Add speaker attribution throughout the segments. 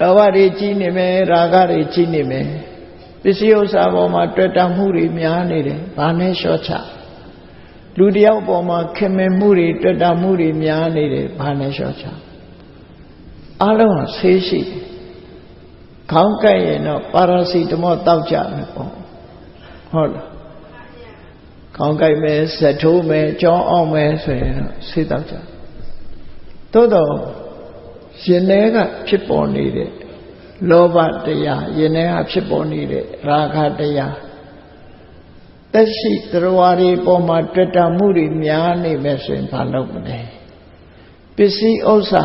Speaker 1: လောဘတွေကြီးနေမယ်ရာဂတွေကြီးနေမယ်ပစ္စည်းဥစ္စာပေါ်မှာတွေ့တာမှုတွေများနေတယ်ဘာနဲ့လျှော့ချလူတယောက်ပေါ်မှာခင်မင်မှုတွေတွေ့တာမှုတွေများနေတယ်ဘာနဲ့လျှော့ချအလုံးဟာဆေးရှိတယ်ခေါင်းကိုက်ရင်တော့ပါရာစီတမောတောက်ကြမယ်ပေါ့ဟုတ်လားခေါင်းကိုက်မယ်ဇက်ထိုးမယ်ကြောင်းအောင်မယ်ဆိုရင်တော့ဆေးတောက်ကြသို့တော့ ရင်ထဲကဖြစ်ပေါ်နေတဲ့လောဘတရားရင်ထဲကဖြစ်ပေါ်နေတဲ့ရာဂတရားတက်ရှိတရားတွေပေါ်မှာတွေ့တာမှုတွေများနေမယ်ဆိုရင်ဘာလုပ်မလဲပစ္စည်းဥစ္စာ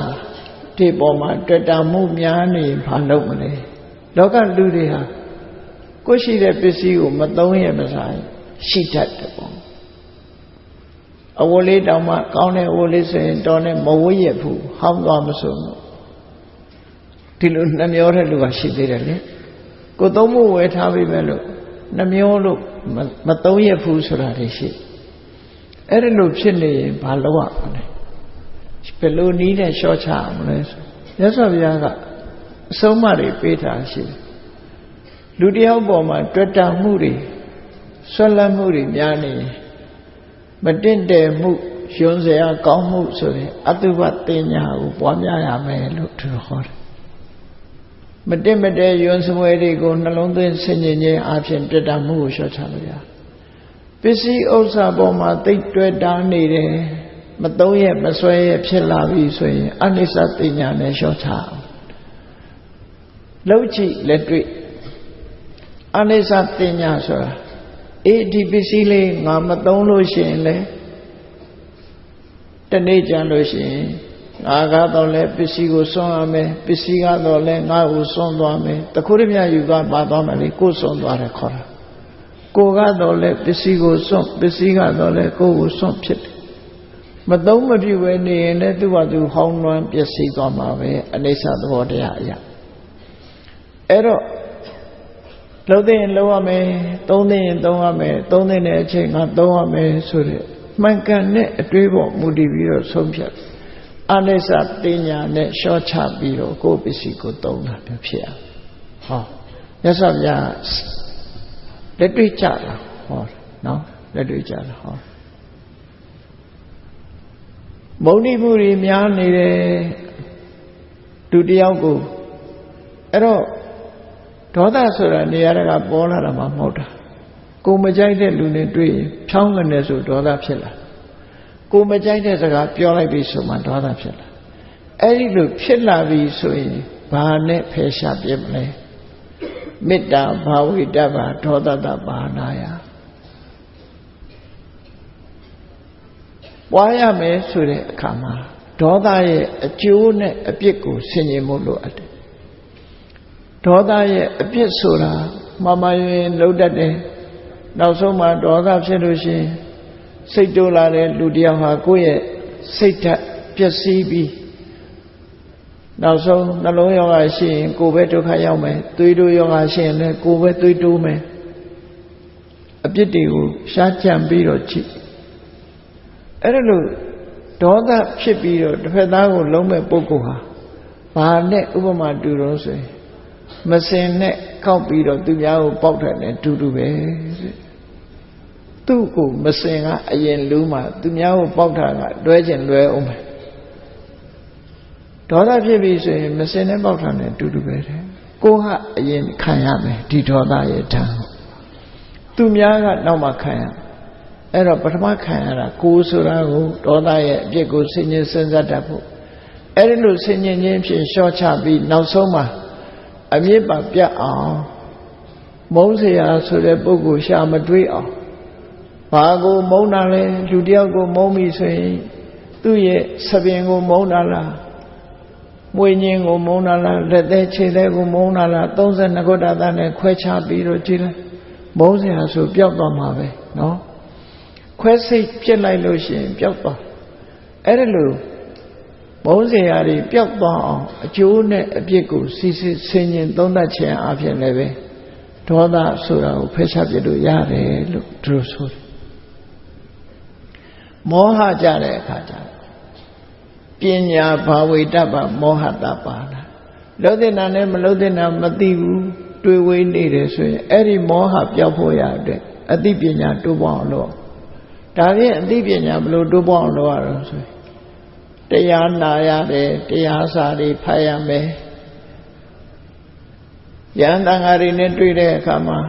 Speaker 1: ဒီပေါ်မှာတွေ့တာမှုများနေဘာလုပ်မလဲလောကလူတွေဟာကိုရှိတဲ့ပစ္စည်းကိုမသုံးရမစားရှိတတ်တယ်ပေါ့အဝလေးတောင်မှကောင်းတဲ့အဝလေးဆိုရင်တော်နဲ့မဝိရဘူးဟောင်းသွားမစိုးဘူး ဒီလိုနှမျောတဲ့လူကရှိသေးတယ်လေကိုသုံးမှုဝယ်ထားပြီပဲလို့နှမျောလို့မသုံးရဘူးဆိုတာတွေရှိအဲ့ဒါလို့ဖြစ်နေရင်ဘာလုပ်ရမလဲဘယ်လိုနည်းနဲ့ရှော့ချအောင်လဲဆိုရသော်ဘုရားကအဆုံးအမတွေပေးတာရှိတယ်လူတယောက်ပေါ်မှာတွေ့တာမှုတွေဆွလတ်မှုတွေများနေရင်မတင့်တယ်မှုယွန်းစရာကောင်းမှုဆိုရင်အတုပတင်ညာကိုပွားများရမယ်လို့သူဟောတယ် မတင့်မတဲယွန်းစမွဲတွေကိုနှလုံးသွင်းဆင်ញင်ခြင်းအပြင်တွေ့တာမှုကိုလျှော့ချလို့ရပစ္စည်းဥစ္စာပေါ်မှာတိတ်တွေ့တာနေတယ်မသုံးရမဆွဲရဖြစ်လာပြီဆိုရင်အနိစ္စတင်ညာနဲ့လျှော့ချအောင်လှုပ်ကြည့်လက်တွေ့အနိစ္စတင်ညာဆိုတာအေးဒီပစ္စည်းလေးငါမသုံးလို့ရှိရင်လေတနေ့ကြလို့ရှိရင် ငါကတော့လဲပစ္စည်းကိုစွန့်ရမယ်ပစ္စည်းကတော့လဲငါ့ကိုစွန့်သွားမယ်တခုတည်းမြယူသွားပါသွားမယ်လေကိုယ်စွန့်သွားတယ်ခေါ်တာကိုကတော့လဲပစ္စည်းကိုစွန့်ပစ္စည်းကတော့လဲကိုယ်ကိုစွန့်ဖြစ်တယ်မသုံးမပြုပဲနေရင်လည်းသူ့ဘာသူဟောင်းနှွမ်းပျက်စီးသွားမှာပဲအနိစ္စသဘောတရားအရာအဲ့တော့လှုပ်တဲ့ရင်လှုပ်ရမယ်သုံးတဲ့ရင်သုံးရမယ်သုံးတဲ့အချိန်ကသုံးရမယ်ဆိုတဲ့မှန်ကန်တဲ့အတွေးပေါ်မူတည်ပြီးတော့ဆုံးဖြတ် အနိစ္စတင်ညာနဲ့ရှော့ချပြီးတော့ကိုယ်ပစ္စည်းကိုသုံးတာမျိုးဖြစ်ရဟောမြတ်စွာဘုရားလက်တွေ့ကြတာဟောနော်လက်တွေ့ကြတာဟောမုန်ိမှုတွေများနေတယ်သူတယောက်ကိုအဲ့တော့ဒေါသဆိုတာနေရာကပေါ်လာတာမှမဟုတ်တာကိုမကြိုက်တဲ့လူနဲ့တွေ့ရင်ဖြောင်းကနေဆိုဒေါသဖြစ်လာ ကိုမကြိုက်တဲ့စကားပြောလိုက်ပြီဆိုမှဒေါသဖြစ်လာအဲ့ဒီလိုဖြစ်လာပြီဆိုရင်ဘာနဲ့ဖယ်ရှားပြမလဲမေတ္တာဘာဝိတ္တဘာဒေါသတဘာနာယပွားရမယ်ဆိုတဲ့အခါမှာဒေါသရဲ့အကျိုးနဲ့အပြစ်ကိုဆင်ခြင်မှုလိုအပ်တယ်ဒေါသရဲ့အပြစ်ဆိုတာမမရင်လုံးတတ်တယ်နောက်ဆုံးမှဒေါသဖြစ်လို့ရှိရင် စိတ်တိုးလာတဲ့လူတယောက်ဟာကိုယ့်ရဲ့စိတ်ဓာတ်ပျက်စီးပြီးနောက်ဆုံးနှလုံးရောဂါရှိရင်ကိုယ်ပဲဒုက္ခရောက်မယ်သွေးတိုးရောဂါရှိရင်လည်းကိုယ်ပဲသွေးတိုးမယ်အပြစ်တွေကိုရှားကြံပြီးတော့ကြည့်အဲ့ဒါလို့ဒေါသဖြစ်ပြီးတော့တစ်ဖက်သားကိုလုံးမဲ့ပုဂ္ဂိုလ်ဟာဘာနဲ့ဥပမာတူတော့ဆိုရင်မစင်နဲ့ကောက်ပြီးတော့သူများကိုပေါက်တယ်နဲ့တူတူပဲ သူ့ကိုမစင်ကအရင်လူးမှသူများကိုပေါက်တာကတွဲကျင်လွဲအောင်ပဲဒေါသဖြစ်ပြီဆိုရင်မစင်နဲ့ပေါက်တာနဲ့တူတူပဲတဲ့ကိုကအရင်ခံရမယ်ဒီဒေါသရဲ့ဓာတ်သူများကနောက်မှခံရအဲ့တော့ပထမခံရတာကိုဆိုတာကိုဒေါသရဲ့အပြစ်ကိုဆင်ញင်စဉ်းစားတတ်ဖို့အဲ့ဒီလိုဆင်ញင်ခြင်းဖြင့်ရှော့ချပြီးနောက်ဆုံးမှာအမြင့်ပါပြတ်အောင်မုန်းစရာဆိုတဲ့ပုဂ္ဂိုလ်ရှာမတွေးအောင် ဘာကိုမုန်းတာလဲလူတယောက်ကိုမုန်းပြီဆိုရင်သူ့ရဲ့သပင်ကိုမုန်းတာလားမွေညင်းကိုမုန်းတာလားလက်သေးခြေသေးကိုမုန်းတာလား32ခုတာသားနဲ့ခွဲခြားပြီးတော့ကြည့်လိုက်မုန်းစရာဆိုပျောက်သွားမှာပဲနော်ခွဲစိတ်ပြစ်လိုက်လို့ရှိရင်ပျောက်သွားအဲ့ဒါလို့မုန်းစရာတွေပျောက်သွားအောင်အကျိုးနဲ့အပြစ်ကိုစီစစ်ဆင်ခြင်သုံးသပ်ခြင်းအပြင်လည်းပဲဒေါသဆိုတာကိုဖယ်ရှားပြလို့ရတယ်လို့သူဆိုတယ် မောဟကြတဲ့အခါကျပညာဘာဝိတ္တပမောဟတပါလားလုံးတဲ့နာနဲ့မလုံးတဲ့နာမသိဘူးတွေ့ဝေးနေတယ်ဆိုရင်အဲ့ဒီမောဟပျောက်ဖို့ရတဲ့အသိပညာတိုးပွားအောင်လုပ်ဒါဖြင့်အသိပညာဘယ်လိုတိုးပွားအောင်လုပ်ရတော့ဆိုရင်တရားနာရတယ်တရားစာတွေဖတ်ရမယ်ယန္တန်ဃာတွေနဲ့တွေ့တဲ့အခါမှာ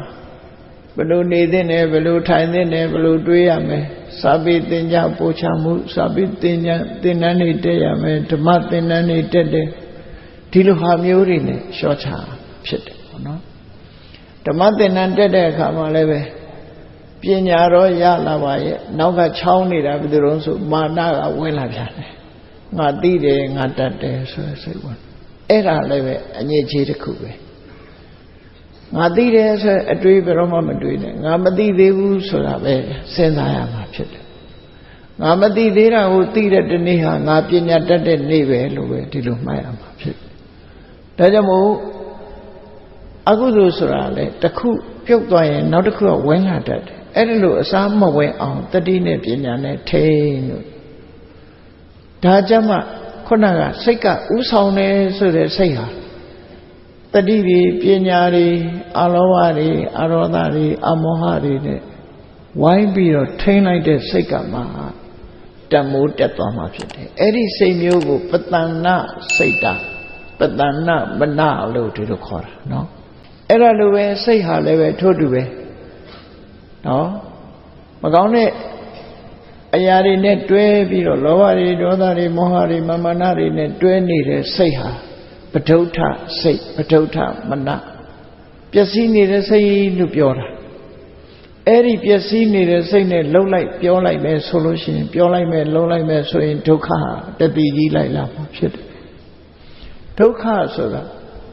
Speaker 1: ဘယ်လိုနေသင့်တယ်ဘယ်လိုထိုင်သင့်တယ်ဘယ်လိုတွေးရမယ် စာပေသင်ကြားပို့ချမှုစာပေသင်ကြားသင်တန်းတွေတက်ရမယ်ဓမ္မသင်တန်းတွေတက်တယ်ဒီလိုဟာမျိုးတွေနဲ့ရှော့ချဖြစ်တယ်ပေါ့နော်ဓမ္မသင်တန်းတက်တဲ့အခါမှာလည်းပဲပညာတော့ရလာပါရဲ့နောက်ကချောင်းနေတာဘယ်သူလုံးဆိုမာနကဝင်လာပြန်တယ်ငါသိတယ်ငါတတ်တယ်ဆိုရစိတ်ဝင်အဲ့ဒါလည်းပဲအညစ်အကြေးတစ်ခုပဲ ငါသိတယ်ဆိုအတွေးဘယ်တော့မှမတွေးနဲ့ငါမသိသေးဘူးဆိုတာပဲစဉ်းစားရမှာဖြစ်တယ်ငါမသိသေးတာကိုသိတဲ့တနေ့ဟာငါပညာတတ်တဲ့နေ့ပဲလို့ပဲဒီလိုမှတ်ရမှာဖြစ်တယ်ဒါကြောင့်မို့အကုသိုလ်ဆိုတာလေတစ်ခုပြုတ်သွားရင်နောက်တစ်ခုကဝင်လာတတ်တယ်အဲ့ဒါလို့အစားမဝင်အောင်တတိနဲ့ပညာနဲ့ထိန်းလို့ဒါကြမှာခုနကစိတ်ကဥဆောင်နေဆိုတဲ့စိတ်ဟာ တတိတွေပညာတွေအလောဘတွေအရောဓတွေအမောဟတွေနဲ့ဝိုင်းပြီးတော့ထိန်းလိုက်တဲ့စိတ်ကမှတမိုးတက်သွားမှာဖြစ်တယ်အဲ့ဒီစိတ်မျိုးကိုပတဏ္ဏစိတ်တာပတဏ္ဏမနလို့ဒီလိုခေါ်တာနော်အဲ့ဒါလိုပဲစိတ်ဟာလည်းပဲထို့တူပဲနော်မကောင်းတဲ့အရာတွေနဲ့တွဲပြီးတော့လောဘတွေဒေါသတွေမောဟတွေမာမနာတွေနဲ့တွဲနေတဲ့စိတ်ဟာ ပဋုဋ္ဌစိတ်ပဋုဋ္ဌမနပျက်စီးနေတဲ့စိတ်လို့ပြောတာအဲ့ဒီပျက်စီးနေတဲ့စိတ်နဲ့လှုပ်လိုက်ပြောလိုက်မယ်ဆိုလို့ရှိရင်ပြောလိုက်မယ်လှုပ်လိုက်မယ်ဆိုရင်ဒုက္ခတတိကြီးလိုက်လာမှာဖြစ်တယ်ဒုက္ခဆိုတာ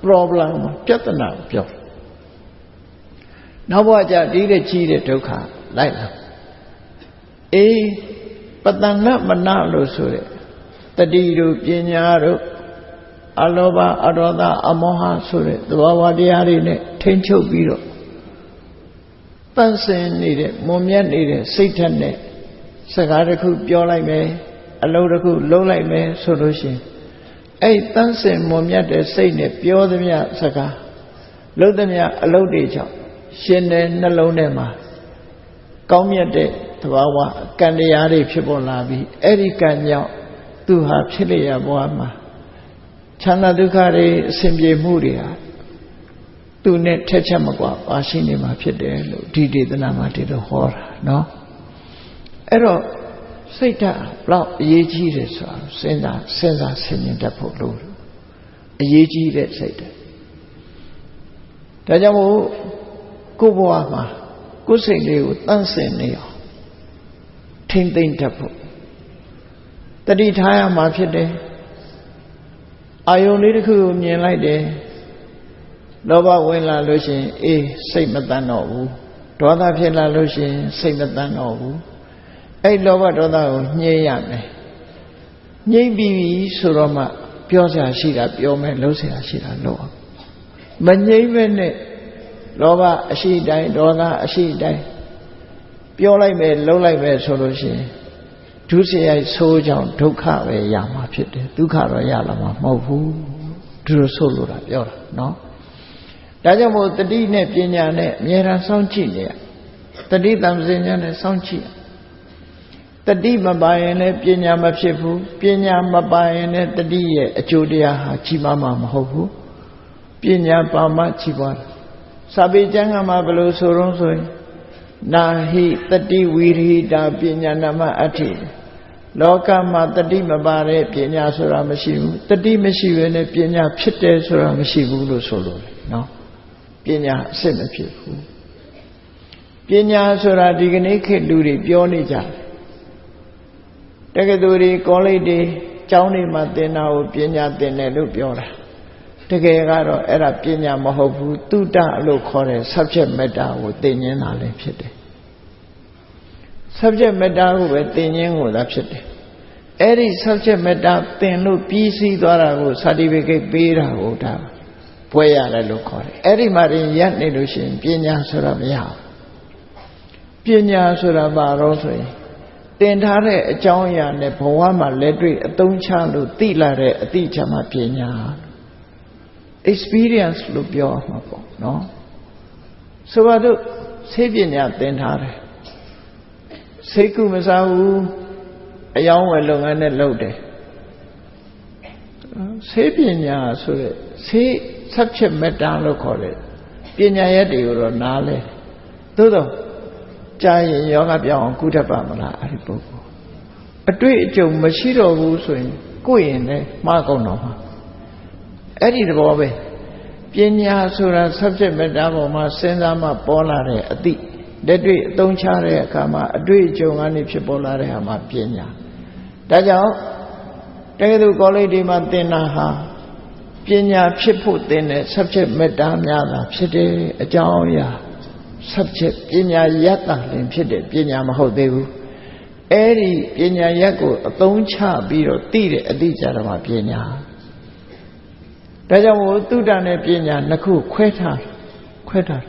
Speaker 1: problem ပြဿနာပြောနောက်ဘဝကျဒီတဲ့ကြီးတဲ့ဒုက္ခလိုက်လာအေးပတဏမနလို့ဆိုတဲ့တတိတို့ပညာတို့ အလောဘအရောဓအမောဟဆိုတဲ့သဘာဝတရားတွေနဲ့ထိမ့်ချုပ်ပြီးတော့တန့်စင်နေတဲ့မွန်မြတ်နေတဲ့စိတ်ဓာတ်နဲ့စကားတစ်ခုပြောလိုက်မယ်အလုပ်တစ်ခုလုပ်လိုက်မယ်ဆိုလို့ရှိရင်အဲ့တန့်စင်မွန်မြတ်တဲ့စိတ်နဲ့ပြောသမျှစကားလုပ်သမျှအလုပ်တွေကြောင့်ရှင်တဲ့နှလုံးထဲမှာကောင်းမြတ်တဲ့သဘာဝကံတရားတွေဖြစ်ပေါ်လာပြီးအဲ့ဒီကံကြောင့်သူဟာဖြစ်လျက်ဘဝမှာ ချမ်းသာဒုက္ခတွေအစဉ်ပြေမှုတွေဟာသူနဲ့ထက်ချက်မကွာပါရှိနေမှာဖြစ်တယ်လို့ဒီဒေသနာမှာဒီလိုဟောတာနော်အဲ့တော့စိတ်ဓာတ်ဘလောက်အရေးကြီးတယ်ဆိုတာစဉ်းစားစဉ်းစားဆင်ခြင်တတ်ဖို့လို့အရေးကြီးတဲ့စိတ်ဓာတ်ဒါကြောင့်မို့ကိုယ့်ဘဝမှာကိုယ်စိတ်လေးကိုတန့်စင်နေအောင်ထိမ့်သိမ့်တတ်ဖို့တတိထားရမှာဖြစ်တယ် အာယုန်လေးတစ်ခုကိုမြင်လိုက်တယ်လောဘဝင်လာလို့ရှိရင်အေးစိတ်မတန်တော့ဘူးဒေါသဖြစ်လာလို့ရှိရင်စိတ်မတန်တော့ဘူးအဲ့လောဘဒေါသကိုညှိရမယ်ညှိပြီးပြီဆိုတော့မှပြောစရာရှိတာပြောမယ်လုပ်စရာရှိတာလုပ်အောင်မငြိမ့်မဲ့နဲ့လောဘအရှိတိုင်းဒေါသအရှိတိုင်းပြောလိုက်မယ်လုပ်လိုက်မယ်ဆိုလို့ရှိရင် ဒုစရိုက်ဆိုးကြောင့်ဒုက္ခပဲရမှာဖြစ်တယ်ဒုက္ခတော့ရလာမှာမဟုတ်ဘူးဒီလိုဆိုလို့တာပြောတာနော်ဒါကြောင့်မို့တတိနဲ့ပညာနဲ့အမြဲတမ်းစောင့်ကြည့်နေရတတိတံစင်ညာနဲ့စောင့်ကြည့်တတိမပါရင်လည်းပညာမဖြစ်ဘူးပညာမပါရင်လည်းတတိရဲ့အကျိုးတရားဟာကြီးမားမှာမဟုတ်ဘူးပညာပါမှကြီးပွားတယ်စာပေကျမ်းကမှာဘယ်လိုဆိုတော့ဆိုရင်နာဟိတတိဝီရိတာပညာနာမအဋ္ဌိ လောကမှာတတိမပါတဲ့ပညာဆိုတာမရှိဘူးတတိမရှိဘဲနဲ့ပညာဖြစ်တယ်ဆိုတာမရှိဘူးလို့ဆိုလို့လေနော်ပညာအစစ်မဖြစ်ဘူးပညာဆိုတာဒီကနေ့ခေတ်လူတွေပြောနေကြတယ်တက္ကသိုလ်တွေကောလိပ်တွေကျောင်းတွေမှာသင်တာကိုပညာသင်တယ်လို့ပြောတာတကယ်ကတော့အဲ့ဒါပညာမဟုတ်ဘူးတုတ္တလို့ခေါ်တဲ့ subject matter ကိုသင်ញင်းတာလည်းဖြစ်တယ် subject matter ကိုပဲသင်ញင်းကိုသာဖြစ်တယ်အဲ့ဒီ subject matter သင်လို့ပြီးစီးသွားတာကို certificate ပေးတာကိုဒါပွဲရတယ်လို့ခေါ်တယ်အဲ့ဒီမှာရင်ရပ်နေလို့ရှိရင်ပညာဆိုတာမရဘူးပညာဆိုတာဘာတော့ဆိုရင်သင်ထားတဲ့အကြောင်းအရာနဲ့ဘဝမှာလက်တွေ့အသုံးချလို့သိလာတဲ့အသိချမှပညာ experience လို့ပြောမှာပေါ့နော်ဆိုပါတော့ဆေးပညာသင်ထားတယ် စိတ်ကူမစားဘူးအယောင်းဝယ်လုပ်ငန်းနဲ့လုပ်တယ်ဆေးပညာဆိုတဲ့ဆေး subject matter လို့ခေါ်တယ်ပညာရက်တွေကိုတော့နားလဲသို့တော့ကြာရင်ယောဂပြောင်းအောင်ကုတတ်ပါမလားအဲ့ဒီပုဂ္ဂိုလ်အတွေ့အကြုံမရှိတော့ဘူးဆိုရင်ကိုယ့်ရင်လည်းမှားကုန်တော့မှာအဲ့ဒီသဘောပဲပညာဆိုတာ subject matter ပေါ်မှာစဉ်းစားမှပေါ်လာတဲ့အသည့် လက်တွေ့အသုံးချတဲ့အခါမှာအတွေ့အကြုံကနေဖြစ်ပေါ်လာတဲ့ဟာမှာပညာဒါကြောင့်တကယ်လို့ကောလိပ်ဒီမှာသင်တာဟာပညာဖြစ်ဖို့သင်တဲ့ subject matter များတာဖြစ်တယ်အကြောင်းအရာ subject ပညာရတ္တလင်ဖြစ်တဲ့ပညာမဟုတ်သေးဘူးအဲ့ဒီပညာရက်ကိုအသုံးချပြီးတော့သိတဲ့အတိအကျတော့ပညာဒါကြောင့်မို့သုတ္တနဲ့ပညာနှစ်ခုခွဲထားခွဲထား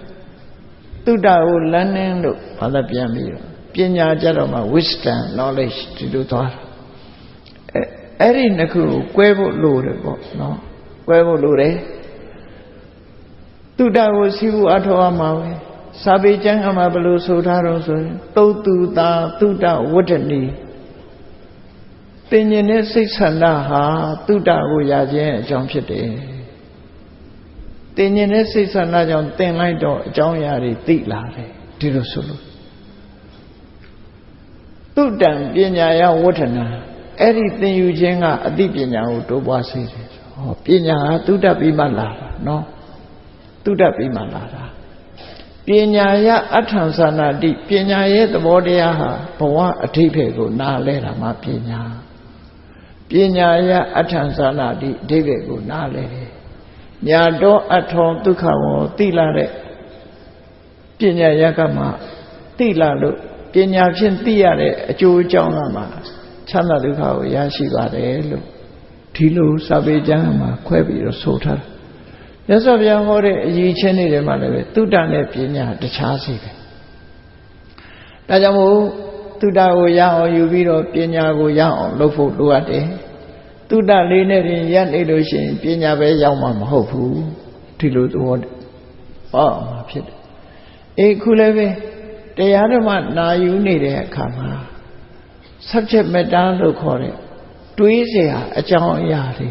Speaker 1: သုတ္တကို learning လို့ဘာသာပြန်ပြီးတော့ပညာကြတော့မှ wisdom knowledge ဒီလိုသွားတာအဲအဲ့ဒီနှစ်ခုကို꿰ဖို့လိုတယ်ပေါ့နော်꿰ဖို့လိုတယ်သုတ္တကိုစီးဖို့အထောက်အမှာပဲစာပေကျမ်းကမှာဘယ်လိုဆိုထားတော့ဆိုရင်သုတ်တုတာသုတ္တဝတ္တနီတင်ញင်တဲ့စိတ်ဆန္ဒဟာသုတ္တကိုရခြင်းအကြောင်းဖြစ်တယ် တင်ញင်တဲ့စိတ်ဆန္ဒကြောင့်သင်လိုက်တော့အကြောင်းအရာတွေသိလာတယ်ဒီလိုဆိုလို့သုတံပညာယဝဋ္ဌနာအဲ့ဒီသင်ယူခြင်းကအသိပညာကိုတိုးပွားစေတယ်ဟောပညာဟာသုတပြီးမှလာတာနော်သုတပြီးမှလာတာပညာယအထံသာနာတိပညာရဲ့သဘောတရားဟာဘဝအထိပ္ပယ်ကိုနားလဲတာမှပညာပညာယအထံသာနာတိအထိပ္ပယ်ကိုနားလဲတယ် ညာတော်အထောဒုက္ခဝောတိလာတဲ့ပညာယကမှတိလာလို့ပညာဖြင့်သိရတဲ့အကျိုးအကြောင်းကမှချမ်းသာဒုက္ခကိုရရှိပါတယ်လို့ဒီလိုစာပေကျမ်းမှာခွဲပြီးတော့ဆိုထားတယ်မြတ်စွာဘုရားဟောတဲ့အရေးချင်းတွေထဲမှာလည်းပဲသုတ္တနဲ့ပညာတခြားစီပဲဒါကြောင့်မို့သုတ္တကိုရအောင်ယူပြီးတော့ပညာကိုရအောင်လုပ်ဖို့လိုအပ်တယ် သုတ္တလေးနဲ့ရင်ရပ်နေလို့ရှိရင်ပညာပဲရောက်မှာမဟုတ်ဘူးဒီလိုသဘောဟောမှာဖြစ်တယ်အေးခုလည်းပဲတရားဓမ္မနာယူနေတဲ့အခါမှာ subject matter လို့ခေါ်တဲ့တွေးเสียအကြောင်းအရာတွေ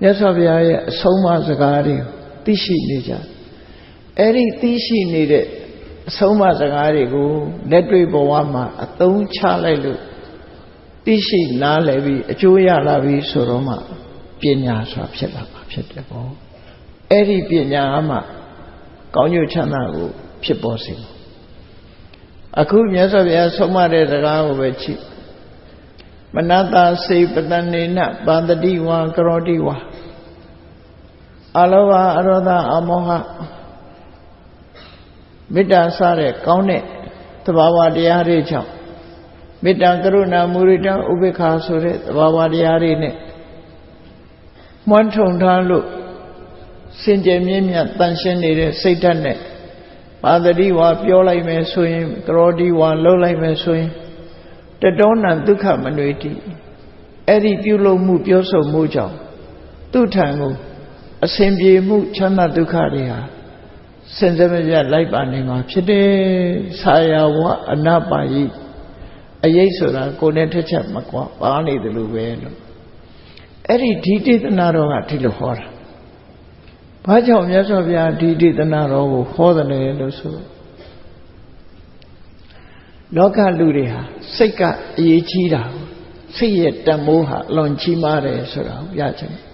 Speaker 1: မြတ်စွာဘုရားရဲ့အဆုံးအမစကားတွေကိုသိရှိနေကြအဲ့ဒီသိရှိနေတဲ့အဆုံးအမစကားတွေကိုလက်တွေ့ဘဝမှာအသုံးချလိုက်လို့ သိရှိနားလည်ပြီးအကျိုးရလာပြီးဆိုတော့မှပညာဆိုတာဖြစ်လာမှာဖြစ်တယ်ပေါ့အဲ့ဒီပညာမှကောင်းကျိုးချမ်းသာကိုဖြစ်ပေါ်စေမှာအခုမြတ်စွာဘုရားဆုံးမတဲ့စကားကိုပဲကြည့်မနတာစေပတနေနပါတတိဝါကရောတိဝါအလောဘအရောဓအမောဟမေတ္တာစတဲ့ကောင်းတဲ့သဘာဝတရားတွေကြောင့် မေတ္တာကရုဏာမုရိဒဥပေက္ခာဆိုတဲ့သဘာဝတရားတွေနဲ့မွန်းထုံထားလို့စင်ကြယ်မြင့်မြတ်တန်ရှင်းနေတဲ့စိတ်ဓာတ်နဲ့ပါတတိဝါပြောလိုက်မယ်ဆိုရင်ကရောတိဝါလှုပ်လိုက်မယ်ဆိုရင်တတောနံဒုက္ခမနွေတိအဲ့ဒီပြုလုပ်မှုပြောဆိုမှုကြောင့်သူ့ထံကိုအစဉ်ပြေမှုချမ်းသာဒုက္ခတွေဟာစင်စမပြတ်လိုက်ပါနေမှာဖြစ်တယ်။ဆာယဝအနပါယိ အယိတ်ဆိုတာကိုယ်နဲ့ထက်ချက်မကွာပါနေတယ်လို့ပဲလို့အဲ့ဒီဒီတေသနာတော်ကဒီလိုဟောတာ။ဘာကြောင့်မြတ်စွာဘုရားဒီတေသနာတော်ကိုဟောတယ်လို့ဆိုလောကလူတွေဟာစိတ်ကအရေးကြီးတာစိတ်ရဲ့တန်မိုးဟာလွန်ကြီးမားတယ်ဆိုတာကိုပြချင်တယ်